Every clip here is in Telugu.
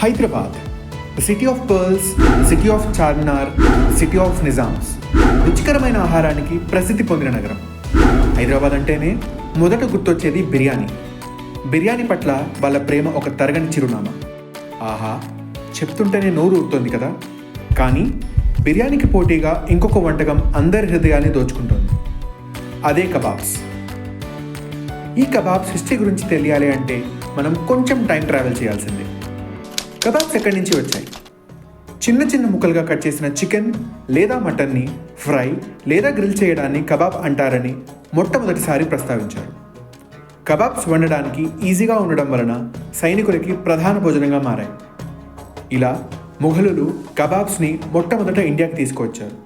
Hyderabad. City of pearls city of Charminar city of Nizams రుచికరమైన ఆహారానికి ప్రసిద్ధి పొందిన నగరం. హైదరాబాద్ అంటేనే మొదట గుర్తొచ్చేది బిర్యానీ. బిర్యానీ పట్ల వాళ్ళ ప్రేమ ఒక తరగని చిరునామా. ఆహా చెప్తుంటేనే నోరు ఊరుతోంది కదా. కానీ బిర్యానీకి పోటీగా ఇంకొక వంటకం అందరి హృదయాన్ని దోచుకుంటోంది. అదే కబాబ్స్. ఈ కబాబ్స్ హిస్టరీ గురించి తెలియాలి అంటే మనం కొంచెం టైం ట్రావెల్ చేయాల్సిందే. కబాబ్స్ ఎక్కడి నుంచి వచ్చాయి? చిన్న చిన్న ముక్కలుగా కట్ చేసిన చికెన్ లేదా మటన్ని ఫ్రై లేదా గ్రిల్ చేయడాన్ని కబాబ్ అంటారని మొట్టమొదటిసారి ప్రస్తావించారు. కబాబ్స్ వండడానికి ఈజీగా ఉండడం వలన సైనికులకి ప్రధాన భోజనంగా మారాయి. ఇలా మొఘలులు కబాబ్స్ని మొట్టమొదట ఇండియాకి తీసుకువచ్చారు.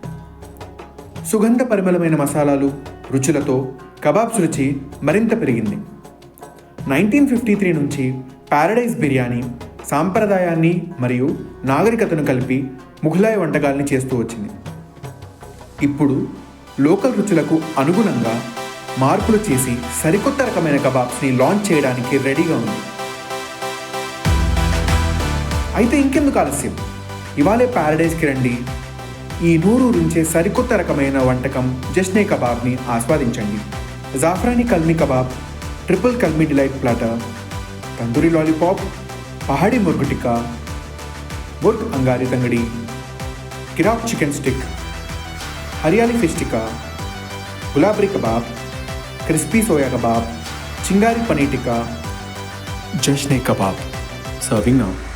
సుగంధ పరిమళమైన మసాలాలు రుచులతో కబాబ్స్ రుచి మరింత పెరిగింది. నైన్టీన్ ఫిఫ్టీ త్రీ నుంచి ప్యారడైజ్ బిర్యానీ సాంప్రదాయాన్ని మరియు నాగరికతను కలిపి ముఘలాయ వంటకాల్ని చేస్తూ వచ్చింది. ఇప్పుడు లోకల్ రుచులకు అనుగుణంగా మార్పులు చేసి సరికొత్త రకమైన కబాబ్స్ని లాంచ్ చేయడానికి రెడీగా ఉంది. అయితే ఇంకెందుకు ఆలస్యం? ఇవాళే ప్యారడైజ్కి రండి. ఈ నూరు రుంచే సరికొత్త రకమైన వంటకం జస్నే కబాబ్ని ఆస్వాదించండి. Zafrani kalmi kebab triple kalmi delight platter tandoori lollipop pahadi murg tikka, murg angari tangdi, किराक chicken stick, hariyali fish tikka, Gulabari kebab, crispy soya kebab, chingari paneer tikka, जश्न कबाब सर्विंग नाउ